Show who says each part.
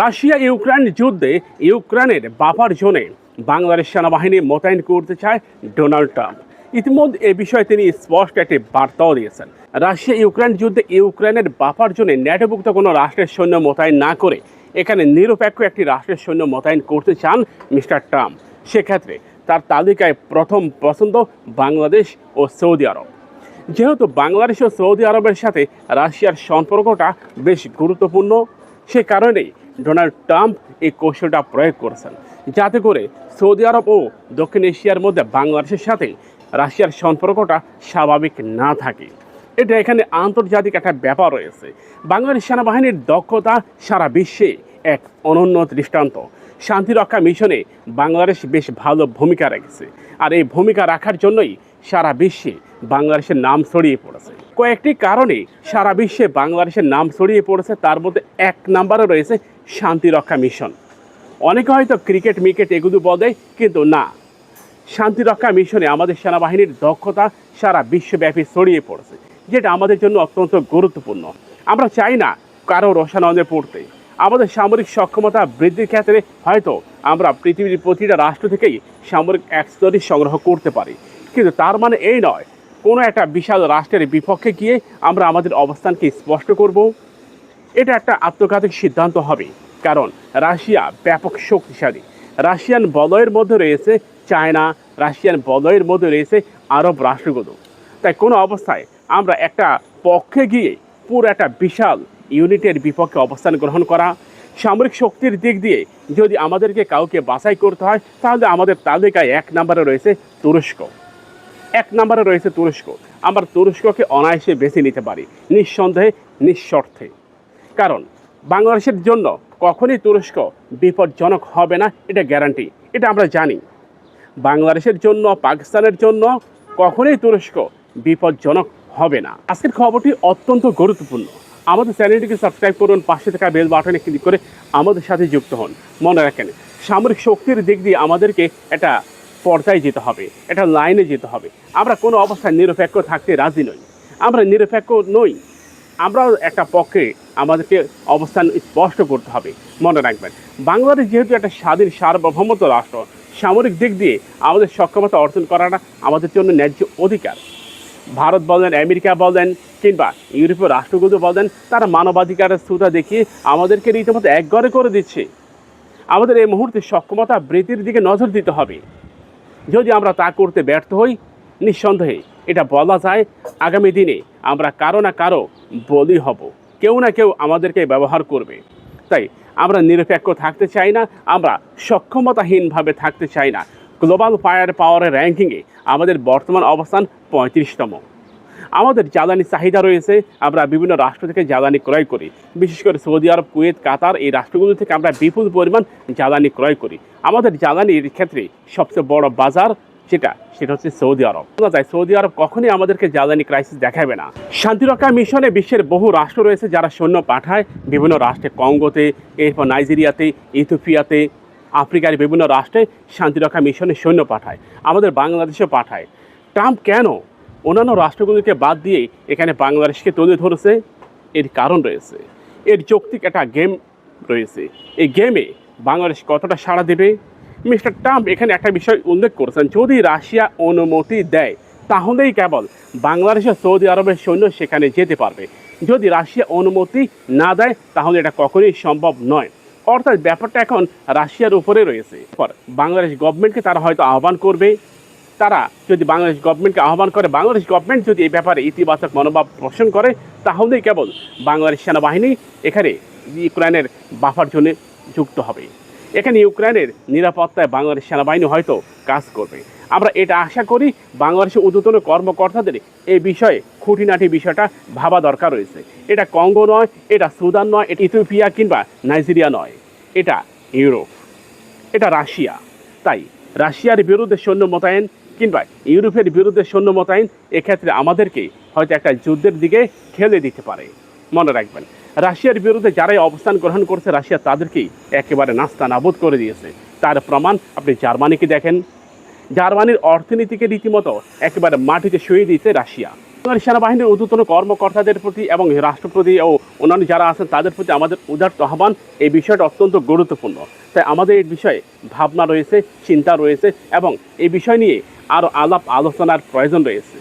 Speaker 1: Russia, Ukraine যুদ্ধে ইউক্রেনের buffer জোনে বাংলাদেশ সেনাবাহিনী মোতায়েন করতে চায় ডোনাল্ড ট্রাম্প। ইতিমধ্যে এ বিষয়ে তিনি স্পষ্ট একটি বার্তাও দিয়েছেন। রাশিয়া, ইউক্রেন যুদ্ধে ইউক্রেনের বাফার জোনে ন্যাটোভুক্ত কোনো রাষ্ট্রের সৈন্য মোতায়েন না করে এখানে নিরপেক্ষ একটি রাষ্ট্রের সৈন্য মোতায়েন করতে চান মিস্টার ট্রাম্প। সেক্ষেত্রে তার তালিকায় প্রথম পছন্দ বাংলাদেশ ও সৌদি আরব। যেহেতু বাংলাদেশ ও সৌদি আরবের সাথে রাশিয়ার সম্পর্কটা বেশ গুরুত্বপূর্ণ সে কারণেই ডোনাল্ড ট্রাম্প এই কৌশলটা প্রয়োগ করেছেন। যাতে করে সৌদি আরব ও দক্ষিণ এশিয়ার মধ্যে বাংলাদেশের সাথে রাশিয়ার সম্পর্কটা স্বাভাবিক না থাকে। এটা এখানে আন্তর্জাতিক একটা ব্যাপার রয়েছে। বাংলাদেশ সেনাবাহিনীর দক্ষতা সারা বিশ্বে এক অনন্য দৃষ্টান্ত। শান্তিরক্ষা মিশনে বাংলাদেশ বেশ ভালো ভূমিকা রেখেছে। আর এই ভূমিকা রাখার জন্যই সারা বিশ্বে বাংলাদেশের নাম ছড়িয়ে পড়েছে। কয়েকটি কারণে সারা বিশ্বে বাংলাদেশের নাম ছড়িয়ে পড়েছে, তার মধ্যে এক নম্বরে রয়েছে শান্তিরক্ষা মিশন। অনেকে হয়তো ক্রিকেট মিকেট এগুলো বলে, কিন্তু না। শান্তিরক্ষা মিশনে আমাদের সেনাবাহিনীর দক্ষতা সারা বিশ্বব্যাপী ছড়িয়ে পড়েছে, যেটা আমাদের জন্য অত্যন্ত গুরুত্বপূর্ণ। আমরা চাই না কারও রসানন্দে পড়তে। আমাদের সামরিক সক্ষমতা বৃদ্ধির ক্ষেত্রে হয়তো আমরা পৃথিবীর প্রতিটা রাষ্ট্র থেকেই সামরিক অ্যাক্সেসরি সংগ্রহ করতে পারি। কিন্তু তার মানে এই নয় কোনো একটা বিশাল রাষ্ট্রের বিপক্ষে গিয়ে আমরা আমাদের অবস্থানকে স্পষ্ট করব। এটা একটা আত্মঘাতী সিদ্ধান্ত হবে, কারণ রাশিয়া ব্যাপক শক্তিশালী। রাশিয়ান বলয়ের মধ্যে রয়েছে চায়না, রাশিয়ান বলয়ের মধ্যে রয়েছে আরব রাষ্ট্রগুলো। তাই কোনো অবস্থায় আমরা একটা পক্ষে গিয়ে পুরো একটা বিশাল ইউনিটের বিপক্ষে অবস্থান গ্রহণ করা। সামরিক শক্তির দিক দিয়ে যদি আমাদেরকে কাউকে বাছাই করতে হয়, তাহলে আমাদের তালিকায় এক নম্বরে রয়েছে তুরস্ক। এক নম্বরে রয়েছে তুরস্ক। আমরা তুরস্ককে অনায়াসে বেছে নিতে পারি, নিঃসন্দেহে, নিঃশর্তে। কারণ, বাংলাদেশের জন্য কখনই তুরস্ক বিপজ্জনক হবে না, এটা গ্যারান্টি এটা আমরা জানি। বাংলাদেশের জন্য, পাকিস্তানের জন্য কখনোই তুরস্ক বিপজ্জনক হবে না। আজকের খবরটি অত্যন্ত গুরুত্বপূর্ণ। আমাদের চ্যানেলটিকে সাবস্ক্রাইব করুন, পাশে থাকা বেল বাটনে ক্লিক করে আমাদের সাথে যুক্ত হন। মনে রাখেন, সামরিক শক্তির দিক দিয়ে আমাদেরকে একটা পর্যায়ে যেতে হবে, একটা লাইনে যেতে হবে। আমরা কোনো অবস্থায় নিরপেক্ষ থাকতে রাজি নই। আমরা নিরপেক্ষ নই। আমরাও একটা পক্ষে আমাদেরকে অবস্থান স্পষ্ট করতে হবে। মনে রাখবেন, বাংলাদেশ যেহেতু একটা স্বাধীন সার্বভৌমত্ব রাষ্ট্র, সামরিক দিক দিয়ে আমাদের সক্ষমতা অর্জন করাটা আমাদের জন্য ন্যায্য অধিকার। ভারত বলেন, আমেরিকা বলেন, কিংবা ইউরোপীয় রাষ্ট্রগুলো বলেন, তারা মানবাধিকারের শ্রোতা দেখিয়ে আমাদেরকে রীতিমতো একগরে করে দিচ্ছে। আমাদের এই মুহূর্তে সক্ষমতা বৃদ্ধির দিকে নজর দিতে হবে। যদি আমরা তা করতে ব্যর্থ হই, নিঃসন্দেহে এটা বলা যায় আগামী দিনে আমরা কারও না কারও বলি হব। কেউ না কেউ আমাদেরকে ব্যবহার করবে। তাই আমরা নিরপেক্ষ থাকতে চাই না, আমরা সক্ষমতাহীনভাবে থাকতে চাই না। গ্লোবাল ফায়ার পাওয়ারের র্যাঙ্কিংয়ে আমাদের বর্তমান অবস্থান পঁয়ত্রিশতম। আমাদের জ্বালানি চাহিদা রয়েছে, আমরা বিভিন্ন রাষ্ট্র থেকে জ্বালানি ক্রয় করি। বিশেষ করে সৌদি আরব, কুয়েত, কাতার, এই রাষ্ট্রগুলো থেকে আমরা বিপুল পরিমাণ জ্বালানি ক্রয় করি। আমাদের জ্বালানির ক্ষেত্রে সবচেয়ে বড় বাজার যেটা, সেটা হচ্ছে সৌদি আরব। বলা যায়, সৌদি আরব কখনই আমাদেরকে জ্বালানি ক্রাইসিস দেখাবে না। শান্তিরক্ষা মিশনে বিশ্বের বহু রাষ্ট্র রয়েছে যারা সৈন্য পাঠায়। বিভিন্ন রাষ্ট্রে কঙ্গোতে, এরপর নাইজেরিয়াতে, ইথিওপিয়াতে, আফ্রিকার বিভিন্ন রাষ্ট্রে শান্তিরক্ষা মিশনে সৈন্য পাঠায়। আমাদের বাংলাদেশেও পাঠায়। ট্রাম্প কেন অন্যান্য রাষ্ট্রগুলিকে বাদ দিয়ে এখানে বাংলাদেশকে তুলে ধরেছে, এর কারণ রয়েছে। এর যৌক্তিক একটা গেম রয়েছে। এই গেমে বাংলাদেশ কতটা সাড়া দেবে? মিস্টার ট্রাম্প এখানে একটা বিষয় উল্লেখ করেছেন, যদি রাশিয়া অনুমতি দেয়, তাহলেই কেবল বাংলাদেশ ও সৌদি আরবের সৈন্য সেখানে যেতে পারবে। যদি রাশিয়া অনুমতি না দেয়, তাহলে এটা কখনোই সম্ভব নয়। অর্থাৎ ব্যাপারটা এখন রাশিয়ার উপরে রয়েছে। পর বাংলাদেশ গভর্নমেন্টকে তারা হয়তো আহ্বান করবে তারা যদি বাংলাদেশ গভর্নমেন্টকে আহ্বান করে, বাংলাদেশ গভর্নমেন্ট যদি এই ব্যাপারে ইতিবাচক মনোভাব পোষণ করে, তাহলেই কেবল বাংলাদেশ সেনাবাহিনী এখানে ইউক্রেনের বাফার জন্য যুক্ত হবে। এখানে ইউক্রেনের নিরাপত্তায় বাংলাদেশ সেনাবাহিনী হয়তো কাজ করবে। আমরা এটা আশা করি বাংলাদেশের ঊর্ধ্বতন কর্মকর্তাদের এই বিষয়ে খুঁটিনাটি বিষয়টা ভাবা দরকার রয়েছে। এটা কঙ্গো নয়, এটা সুদান নয়, এটা ইথিওপিয়া কিংবা নাইজেরিয়া নয়। এটা ইউরোপ, এটা রাশিয়া। তাই রাশিয়ার বিরুদ্ধে সৈন্য মোতায়েন কিংবা ইউরোপের বিরুদ্ধে সৈন্য মোতায়েন, এক্ষেত্রে আমাদেরকে হয়তো একটা যুদ্ধের দিকে খেলে দিতে পারে। মনে রাখবেন, রাশিয়ার বিরুদ্ধে যারাই অবস্থান গ্রহণ করছে, রাশিয়া তাদেরকেই একেবারে নাস্তা নাবুদ করে দিয়েছে। তার প্রমাণ আপনি জার্মানিকে দেখেন। জার্মানির অর্থনীতিকে রীতিমতো একেবারে মাটিতে শুয়ে দিয়েছে রাশিয়া। সেনাবাহিনীর ঊর্ধ্বতন কর্মকর্তাদের প্রতি এবং রাষ্ট্রপতি ও অন্যান্য যারা আছেন, তাদের প্রতি আমাদের উদার আহ্বান। এই বিষয়টা অত্যন্ত গুরুত্বপূর্ণ। তাই আমাদের এই বিষয়ে ভাবনা রয়েছে, চিন্তা রয়েছে এবং এই বিষয় নিয়ে আরও আলাপ আলোচনার প্রয়োজন রয়েছে।